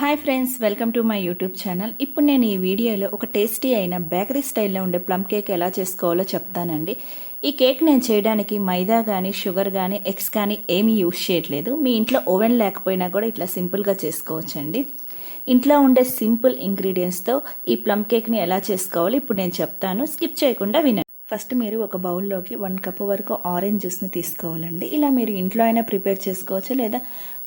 Hi friends welcome to my YouTube channel. ఇప్పుడు నేను ఈ వీడియోలో ఒక టేస్టీ అయిన బేకరీ స్టైల్లో ఉండే ప్లమ్ కేక్ ఎలా చేసుకోవాలో చెప్తానండి. ఈ కేక్ నేను చేయడానికి మైదా కానీ షుగర్ కానీ ఎగ్స్ కానీ ఏమీ యూజ్ చేయట్లేదు. మీ ఇంట్లో ఓవెన్ లేకపోయినా కూడా ఇట్లా సింపుల్గా చేసుకోవచ్చండి. ఇంట్లో ఉండే సింపుల్ ఇంగ్రీడియంట్స్తో ఈ ప్లమ్ కేక్ని ఎలా చేసుకోవాలో ఇప్పుడు నేను చెప్తాను. స్కిప్ చేయకుండా వినండి. ఫస్ట్ మీరు ఒక బౌల్లోకి వన్ కప్ వరకు ఆరెంజ్ జ్యూస్ని తీసుకోవాలండి. ఇలా మీరు ఇంట్లో అయినా ప్రిపేర్ చేసుకోవచ్చు లేదా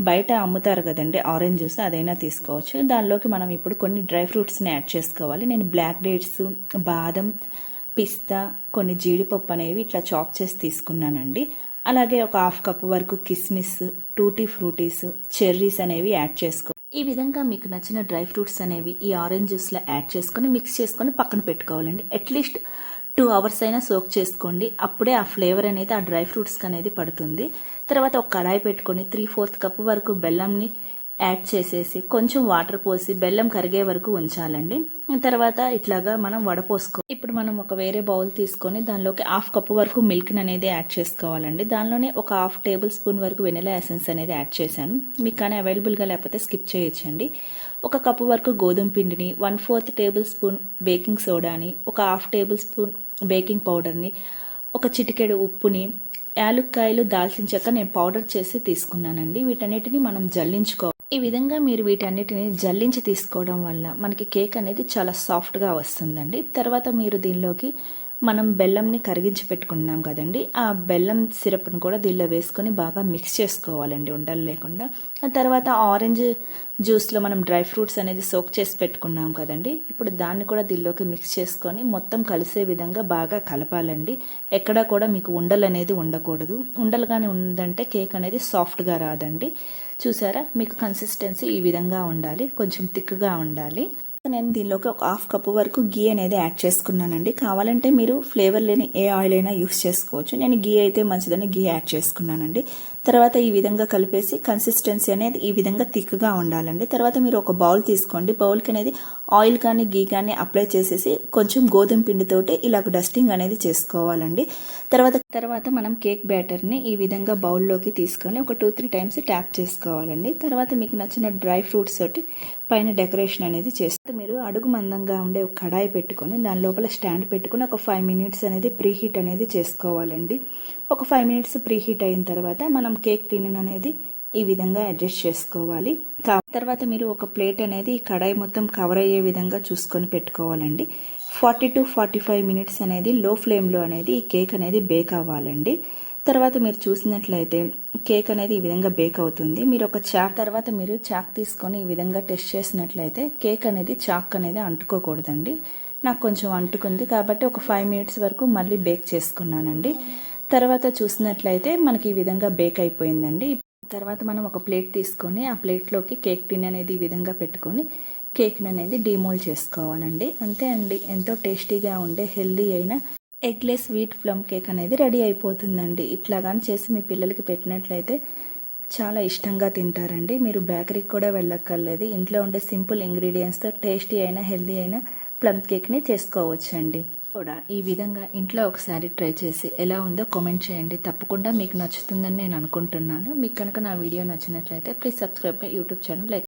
బయట అమ్ముతారు కదండి ఆరెంజ్ జ్యూస్ అదైనా తీసుకోవచ్చు. దానిలోకి మనం ఇప్పుడు కొన్ని డ్రై ఫ్రూట్స్ని యాడ్ చేసుకోవాలి. నేను బ్లాక్ డేట్స్ బాదం పిస్తా కొన్ని జీడిపప్పు అనేవి ఇట్లా చాప్ చేసి తీసుకున్నానండి. అలాగే ఒక హాఫ్ కప్ వరకు కిస్మిస్ టూటీ ఫ్రూటీస్ చెర్రీస్ అనేవి యాడ్ చేసుకో ఈ విధంగా మీకు నచ్చిన డ్రై ఫ్రూట్స్ అనేవి ఈ ఆరెంజ్ జ్యూస్లో యాడ్ చేసుకొని మిక్స్ చేసుకొని పక్కన పెట్టుకోవాలండి. అట్లీస్ట్ టూ అవర్స్ అయినా సోక్ చేసుకోండి. అప్పుడే ఆ ఫ్లేవర్ అనేది ఆ డ్రై ఫ్రూట్స్కి అనేది పడుతుంది. తర్వాత ఒక కడాయి పెట్టుకొని త్రీ ఫోర్త్ కప్ వరకు బెల్లంని యాడ్ చేసేసి కొంచెం వాటర్ పోసి బెల్లం కరిగే వరకు ఉంచాలండి. తర్వాత ఇట్లాగా మనం వడపోసుకో ఇప్పుడు మనం ఒక వేరే బౌల్ తీసుకొని దానిలోకి హాఫ్ కప్ వరకు మిల్క్ అనేది యాడ్ చేసుకోవాలండి. దానిలోనే ఒక హాఫ్ టేబుల్ స్పూన్ వరకు వెనిలా ఎసెన్స్ అనేది యాడ్ చేశాను. మీకు కానీ అవైలబుల్గా లేకపోతే స్కిప్ చేయొచ్చండి. ఒక కప్పు వరకు గోధుమ పిండిని one fourth tablespoon baking సోడాని ఒక హాఫ్ టేబుల్ స్పూన్ బేకింగ్ పౌడర్ని ఒక చిటికెడు ఉప్పుని యాలుక్కాయలు దాల్చిన చెక్క నేను పౌడర్ చేసి తీసుకున్నానండి. వీటన్నిటిని మనం జల్లించుకో ఈ విధంగా మీరు వీటన్నిటిని జల్లించి తీసుకోవడం వల్ల మనకి కేక్ అనేది చాలా సాఫ్ట్గా వస్తుందండి. తర్వాత మీరు దీనిలోకి మనం బెల్లంని కరిగించి పెట్టుకున్నాం కదండి. ఆ బెల్లం సిరప్ను కూడా దీనిలో వేసుకొని బాగా మిక్స్ చేసుకోవాలండి ఉండలు లేకుండా. ఆ తర్వాత ఆరెంజ్ జ్యూస్లో మనం డ్రై ఫ్రూట్స్ అనేది సోక్ చేసి పెట్టుకున్నాం కదండి. ఇప్పుడు దాన్ని కూడా దీనిలోకి మిక్స్ చేసుకొని మొత్తం కలిసే విధంగా బాగా కలపాలండి. ఎక్కడా కూడా మీకు ఉండలు అనేది ఉండకూడదు. ఉండలుగానే ఉందంటే కేక్ అనేది సాఫ్ట్గా రాదండి. చూసారా? మీకు కన్సిస్టెన్సీ ఈ విధంగా ఉండాలి. కొంచెం థిక్గా ఉండాలి. నేను దీనిలోకి ఒక హాఫ్ కప్ వరకు గీ అనేది యాడ్ చేసుకున్నానండి. కావాలంటే మీరు ఫ్లేవర్ లేని ఏ ఆయిల్ అయినా యూస్ చేసుకోవచ్చు. నేను గీ అయితే మంచిదని గీ యాడ్ చేసుకున్నానండి. తర్వాత ఈ విధంగా కలిపేసి కన్సిస్టెన్సీ అనేది ఈ విధంగా థిక్గా ఉండాలండి. తర్వాత మీరు ఒక బౌల్ తీసుకోండి. బౌల్కి అనేది ఆయిల్ కానీ గీ కానీ అప్లై చేసేసి కొంచెం గోధుమ పిండితోటి ఇలాగ డస్టింగ్ అనేది చేసుకోవాలండి. తర్వాత తర్వాత మనం కేక్ బ్యాటర్ని ఈ విధంగా బౌల్లోకి తీసుకొని ఒక టూ త్రీ టైమ్స్ ట్యాప్ చేసుకోవాలండి. తర్వాత మీకు నచ్చిన డ్రై ఫ్రూట్స్ తోటి పైన డెకరేషన్ అనేది చేస్తే మీరు అడుగు మందంగా ఉండే ఒక కడాయి పెట్టుకొని దాని లోపల స్టాండ్ పెట్టుకుని ఒక ఫైవ్ మినిట్స్ అనేది ప్రీ హీట్ అనేది చేసుకోవాలండి. ఒక ఫైవ్ మినిట్స్ ప్రీ హీట్ అయిన తర్వాత మనం కేక్ టిన్ అనేది ఈ విధంగా అడ్జస్ట్ చేసుకోవాలి. తర్వాత మీరు ఒక ప్లేట్ అనేది ఈ కడాయి మొత్తం కవర్ అయ్యే విధంగా చూసుకొని పెట్టుకోవాలండి. Forty two forty five minutes అనేది లో ఫ్లేమ్లో అనేది ఈ కేక్ అనేది బేక్ అవ్వాలండి. తర్వాత మీరు చూసినట్లయితే కేక్ అనేది ఈ విధంగా బేక్ అవుతుంది. మీరు ఒక చాక్ తర్వాత మీరు చాక్ తీసుకొని ఈ విధంగా టెస్ట్ చేసినట్లయితే కేక్ అనేది చాక్ అనేది అంటుకోకూడదండి. నాకు కొంచెం అంటుకుంది కాబట్టి ఒక ఫైవ్ మినిట్స్ వరకు మళ్ళీ బేక్ చేసుకున్నానండి. తర్వాత చూసినట్లయితే మనకి ఈ విధంగా బేక్ అయిపోయిందండి. తర్వాత మనం ఒక ప్లేట్ తీసుకొని ఆ ప్లేట్లోకి కేక్ టిన్ అనేది ఈ విధంగా పెట్టుకొని కేక్ని అనేది డీమోల్ చేసుకోవాలండి. అంతే అండి. ఎంతో టేస్టీగా ఉండే హెల్దీ అయిన ఎగ్లెస్ స్వీట్ ప్లమ్ కేక్ అనేది రెడీ అయిపోతుందండి. ఇట్లా కానీ చేసి మీ పిల్లలకి పెట్టినట్లయితే చాలా ఇష్టంగా తింటారండి. మీరు బేకరీకి కూడా వెళ్ళక్కర్లేదు. ఇంట్లో ఉండే సింపుల్ ఇంగ్రీడియంట్స్తో టేస్టీ అయిన హెల్దీ అయిన ప్లమ్ కేక్ని చేసుకోవచ్చండి. కూడా ఈ విధంగా ఇంట్లో ఒకసారి ట్రై చేసి ఎలా ఉందో కామెంట్ చేయండి. తప్పకుండా మీకు నచ్చుతుందని నేను అనుకుంటున్నాను. మీకు కనుక నా వీడియో నచ్చినట్లయితే please subscribe my YouTube channel. Like